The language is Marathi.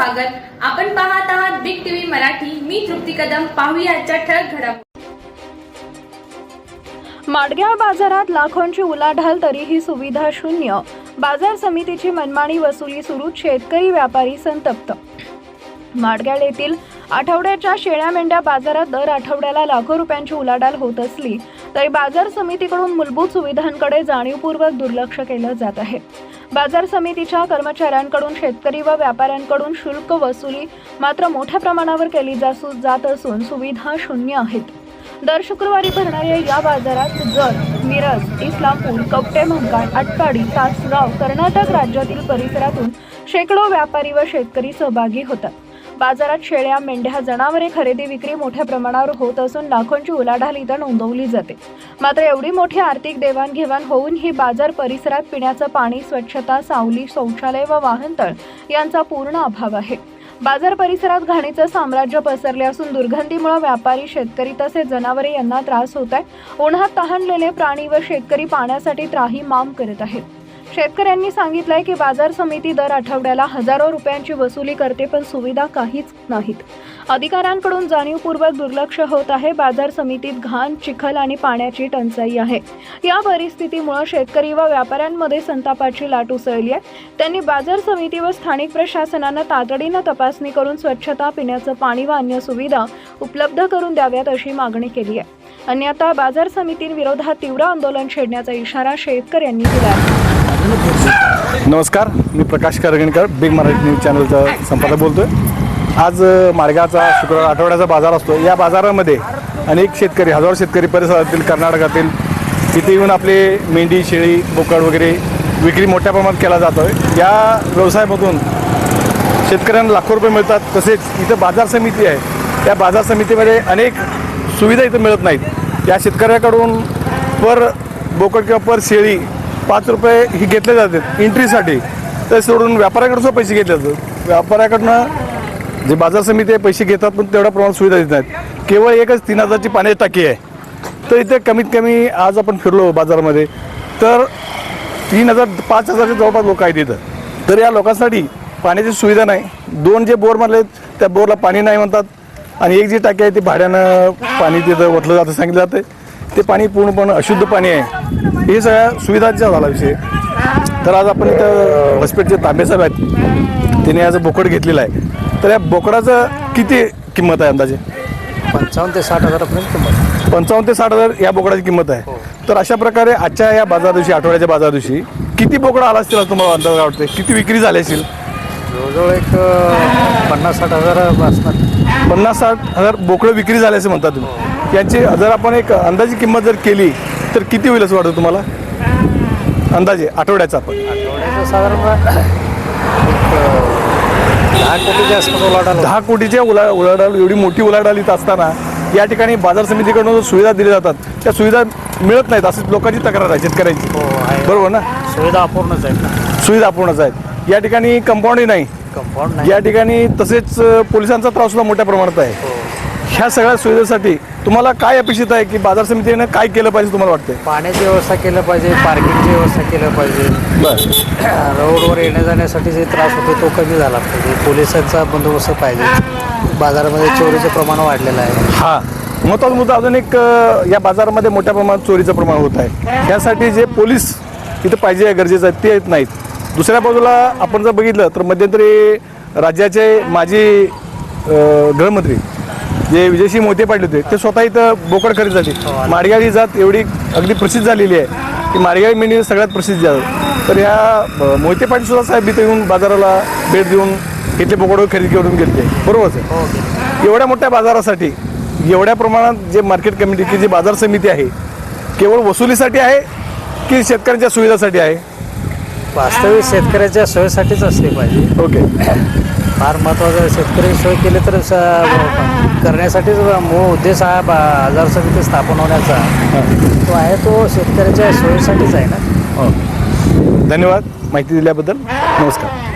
स्वागत. आपण पाहत आहात बिग टीव्ही मराठी. मी तृप्ती कदम. पाहूया ठळक घडामोडी. माडगाव बाजारात लाखोंची उलाढाल तरीही सुविधा शून्य. बाजार समितीची मनमानी वसुली सुरू शेतकरी व्यापारी संतप्त. माडगाळ येथील आठवड्याच्या शेळ्या मेंढ्या बाजारात दर आठवड्याला लाखो रुपयांची उलाढाल होत असली तरी बाजार समितीकडून मूलभूत सुविधांकडे जाणीवपूर्वक दुर्लक्ष केलं जात आहे. बाजार समितीच्या कर्मचाऱ्यांकडून शेतकरी व व्यापाऱ्यांकडून शुल्क वसुली मात्र मोठ्या प्रमाणावर केली जात असून सुविधा शून्य आहेत. दर शुक्रवारी भरणाऱ्या या बाजारात जत मिरज इस्लामपूर कवटे मंकाळ आटपाडी तासगाव कर्नाटक राज्यातील परिसरातून शेकडो व्यापारी व शेतकरी सहभागी होतात. बाजारात शेळ्या मेंढ्या जनावरे खरेदी विक्री मोठ्या प्रमाणावर होत असून लाखोंची उलाढाल इथं नोंदवली जाते. मात्र एवढी मोठी आर्थिक देवाणघेवाण होऊनही बाजार परिसरात पिण्याचं पाणी स्वच्छता सावली शौचालय व वाहनतळ यांचा पूर्ण अभाव आहे. बाजार परिसरात घाणीचं साम्राज्य पसरले असून दुर्गंधीमुळे व्यापारी शेतकरी तसेच जनावरे यांना त्रास होत आहे. उन्हात तहानलेले प्राणी व शेतकरी पाण्यासाठी त्राही माम करत आहेत. शेतकऱ्यांनी सांगितलंय की बाजार समिती दर आठवड्याला हजारो रुपयांची वसुली करते पण सुविधा काहीच नाहीत. अधिकाऱ्यांकडून जाणीवपूर्वक दुर्लक्ष होत आहे. बाजार समितीत घाण चिखल आणि पाण्याची टंचाई आहे. या परिस्थितीमुळे शेतकरी व व्यापाऱ्यांमध्ये संतापाची लाट उसळली आहे. त्यांनी बाजार समिती व स्थानिक प्रशासनानं तातडीनं तपासणी करून स्वच्छता पिण्याचं पाणी व अन्य सुविधा उपलब्ध करून द्याव्यात अशी मागणी केली आहे. अन्यथा बाजार समितींविरोधात तीव्र आंदोलन छेडण्याचा इशारा शेतकऱ्यांनी दिला आहे. नमस्कार मी प्रकाश करगणकर बिग मराठी न्यूज चॅनलचा संपादक बोलतोय. आज मार्गाचा शुक्रवार आठवड्याचा बाजार असतो. या बाजारामध्ये अनेक शेतकरी हजारो शेतकरी परिसरातील कर्नाटकातील तिथे येऊन आपले मेंढी शेळी बोकड वगैरे विक्री मोठ्या प्रमाणात केला जातो आहे या व्यवसायामधून शेतकऱ्यांना लाखो रुपये मिळतात. तसेच इथं बाजार समिती आहे. त्या बाजार समितीमध्ये अनेक सुविधा इथं मिळत नाहीत. या शेतकऱ्याकडून पर बोकड किंवा पर शेळी पाच रुपये ही घेतले जातात एंट्रीसाठी तर सोडून व्यापाऱ्याकडून सुद्धा पैसे घेतले जातात. व्यापाऱ्याकडनं जे बाजार समिती आहे पैसे घेतात पण तेवढ्या प्रमाणात सुविधा देत नाहीत. केवळ एकच तीन हजारची पाण्याची टाकी आहे. तर इथे कमीत कमी आज आपण फिरलो बाजारामध्ये तर तीन हजार पाच हजारच्या जवळपास लोक आहेत इथं. तर या लोकांसाठी पाण्याची सुविधा नाही. दोन जे बोर मारले त्या बोरला पाणी नाही म्हणतात. आणि एक जी टाकी आहे ती भाड्यानं पाणी तिथं ओतलं जातं सांगितलं जातं. ते पाणी पूर्णपणे अशुद्ध पाणी आहे. हे सगळ्या सुविधांचा झाला विषय. तर आज आपण इथं हॉस्पिटलचे तांबेसाहेब आहेत. त्यांनी आज बोकड घेतलेला आहे. तर या बोकडाचं किती किंमत आहे अंदाजे? पंचावन्न ते साठ हजारापर्यंत किंमत पंचावन्न ते साठ हजार या बोकडाची किंमत आहे. तर अशा प्रकारे आजच्या या बाजार दिवशी आठवड्याच्या बाजार दिवशी किती बोकडं आला असतील असं तुम्हाला अंदाज वाटते किती विक्री झाली असेल? जवळजवळ एक पन्नास साठ हजार असणार. पन्नास साठ हजार बोकडं विक्री झाले असे म्हणता तुम्ही. यांची जर आपण एक अंदाजी किंमत जर केली तर किती होईल असं वाटतं तुम्हाला? अंदाजे आठवड्याचा आपण. आठवड्याचं साधारण दहा कोटीच्या आसपास दहा कोटीच्या उला उलाढाल एवढी मोठी उलाढाल इथं असताना या ठिकाणी बाजार समितीकडून जो सुविधा दिल्या जातात त्या सुविधा मिळत नाहीत अशी लोकांची तक्रार आहे शेतकऱ्यांची. हो बरोबर ना? सुविधा अपूर्णच आहेत. सुविधा अपूर्णच आहेत. या ठिकाणी कंपाऊंडही नाही. कंपाऊंड या ठिकाणी तसेच पोलिसांचा त्रास सुद्धा मोठ्या प्रमाणात आहे. हो. ह्या सगळ्या सुविधेसाठी तुम्हाला काय अपेक्षित आहे की बाजार समितीने काय केलं पाहिजे तुम्हाला वाटतंय? पाण्याची व्यवस्था केलं पाहिजे पार्किंगची व्यवस्था केलं पाहिजे. बरं. रोडवर येण्या जाण्यासाठी जे त्रास होतो तो कमी झाला. पाहिजे पोलिसांचा बंदोबस्त पाहिजे. बाजारामध्ये चोरीचं प्रमाण वाढलेलं आहे. हा. महत्त्वाचा मुद्दा अजून एक अ, या बाजारामध्ये मोठ्या प्रमाणात चोरीचं प्रमाण होत आहे. यासाठी जे पोलीस इथं पाहिजे आहे, गरजेचं आहे ते येत नाहीत. दुसऱ्या बाजूला आपण जर बघितलं तर मध्यंतरी राज्याचे माजी अ, गृहमंत्री जे विजयसिंह मोहिते पाटील होते ते स्वतः इथं बोकड खरेदीसाठी माडगाव ही जात एवढी अगदी प्रसिद्ध झालेली आहे की माडगावी मेंढी सगळ्यात प्रसिद्ध आहे. तर या मोहिते पाटील सुद्धा साहेब इथं येऊन बाजाराला भेट देऊन इथले बोकड खरेदी करून गेले बरोबरच आहे एवढ्या मोठ्या बाजारासाठी एवढ्या प्रमाणात जे मार्केट कमिटी की जी बाजार समिती आहे केवळ वसुलीसाठी आहे की शेतकऱ्यांच्या सुविधासाठी आहे? वास्तविक शेतकऱ्याच्या सोयीसाठीच असली पाहिजे. ओके फार महत्त्वाचं शेतकरी सोय केली तर स- करण्यासाठीच मूळ उद्देश हा बाजार समिती स्थापन होण्याचा. तो आहे तो शेतकऱ्याच्या सोयीसाठीच आहे ना. हो. धन्यवाद. माहिती दिल्याबद्दल नमस्कार.